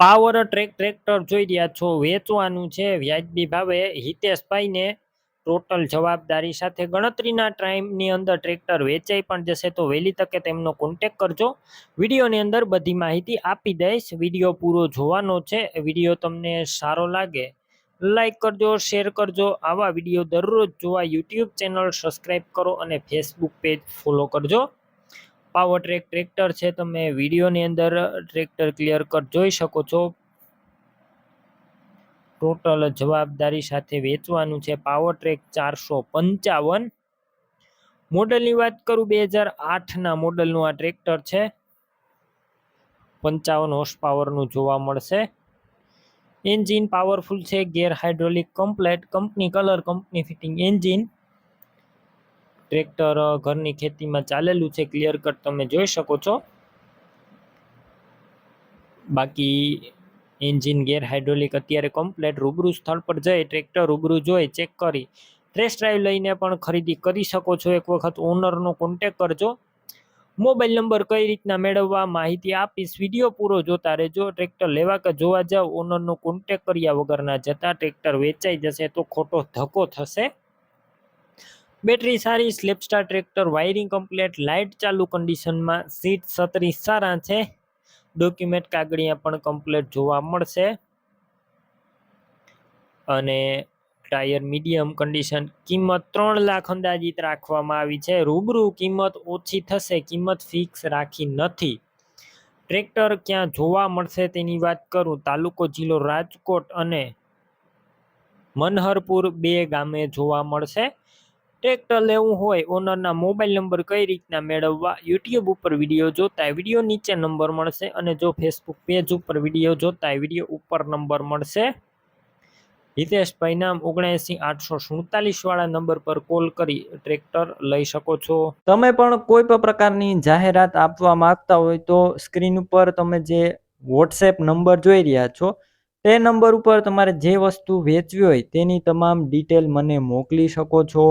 Power track tractor જોઈ રહ્યા છો. વેચવાનું છે. વ્યાજબી ભાવે હિતેશભાઈને ટોટલ જવાબદારી સાથે ગણતરીના ટાઈમની અંદર ટ્રેક્ટર વેચાઈ પણ જશે તો વહેલી તકે તેમનો કોન્ટેક કરજો. વિડીયોની અંદર બધી માહિતી આપી દઈશ. વીડિયો પૂરો જોવાનો છે. વીડિયો તમને સારો લાગે લાઇક કરજો, શેર કરજો. આવા વીડિયો દરરોજ જોવા યુટ્યુબ ચેનલ સબસ્ક્રાઈબ કરો અને ફેસબુક પેજ ફોલો કરજો. પાવર ટ્રેક ટ્રેક્ટર છે, તમે વિડીયોની અંદર ટ્રેક્ટર ક્લિયર કટ જોઈ શકો છો. ટોટલ જવાબદારી સાથે વેચવાનું છે પાવર ટ્રેક ચારસો પંચાવન. મોડલની વાત કરું, બે હજાર આઠના મોડલનું આ ટ્રેક્ટર છે. પંચાવન હોર્સ પાવરનું જોવા મળશે. એન્જિન પાવરફુલ છે, gear hydraulic complete company colour company fitting engine tractor ઘરની ખેતીમાં ચાલેલું છે ક્લિયર કટ તમે જોઈ શકો છો. બાકી એન્જિન ગેર હાઇડ્રોલિક અત્યારે કમ્પ્લેટ રૂબરૂ સ્થળ પર જઈ, ટ્રેક્ટર રૂબરૂ જોઈ ચેક કરી. ટેસ્ટ ડ્રાઈવ લઈને પણ ખરીદી કરી શકો છો. એક વખત ઓનરનો કોન્ટેક કરજો. મોબાઈલ નંબર કઈ રીતના મેળવવા માહિતી આપીશ. વીડિયો પૂરો જોતા રહેજો. ટ્રેક્ટર લેવા કે જોવા જાવ ઓનરનો કોન્ટેક કર્યા વગરના જતા ટ્રેક્ટર વેચાઈ જશે તો ખોટો ધક્કો થશે. બેટરી સારી, સ્લેપસ્ટાર ટ્રેક્ટર, વાયરિંગ કમ્પ્લેટ, લાઇટ ચાલુ કન્ડિશનમાં, સીટ છત્રી સારા છે. ડોક્યુમેન્ટ કાગળિયા પણ કમ્પ્લેટ જોવા મળશે. અને ટાયર મીડિયમ કન્ડિશન, કિંમત ત્રણ લાખ અંદાજિત રાખવામાં આવી છે. રૂબરૂ કિંમત ઓછી થશે, કિંમત ફિક્સ રાખી નથી. ટ્રેક્ટર ક્યાં જોવા મળશે તેની વાત કરું. તાલુકો જિલ્લો રાજકોટ અને મનહરપુર બે ગામે જોવા મળશે. ટ્રેક્ટર લેવું હોય, ઓનરના મોબાઈલ નંબર કઈ રીતના મેળવવા, યુટ્યુબ ઉપર વીડિયો જોતા વીડિયો નીચે નંબર મળશે અને જો ફેસબુક પેજ ઉપર વીડિયો જોતા વીડિયો ઉપર નંબર મળશે. હિતેશભાઈ નામ ઓગણએંસી આઠસો સુડતાલીસ વાળા નંબર પર કોલ કરી ટ્રેક્ટર લઈ શકો છો. તમે પણ કોઈ પણ પ્રકારની જાહેરાત આપવા માંગતા હોય તો સ્ક્રીન ઉપર તમે જે વોટ્સએપ નંબર જોઈ રહ્યા છો, તે નંબર ઉપર તમારે જે વસ્તુ વેચવી હોય તેની તમામ ડિટેલ મને મોકલી શકો છો.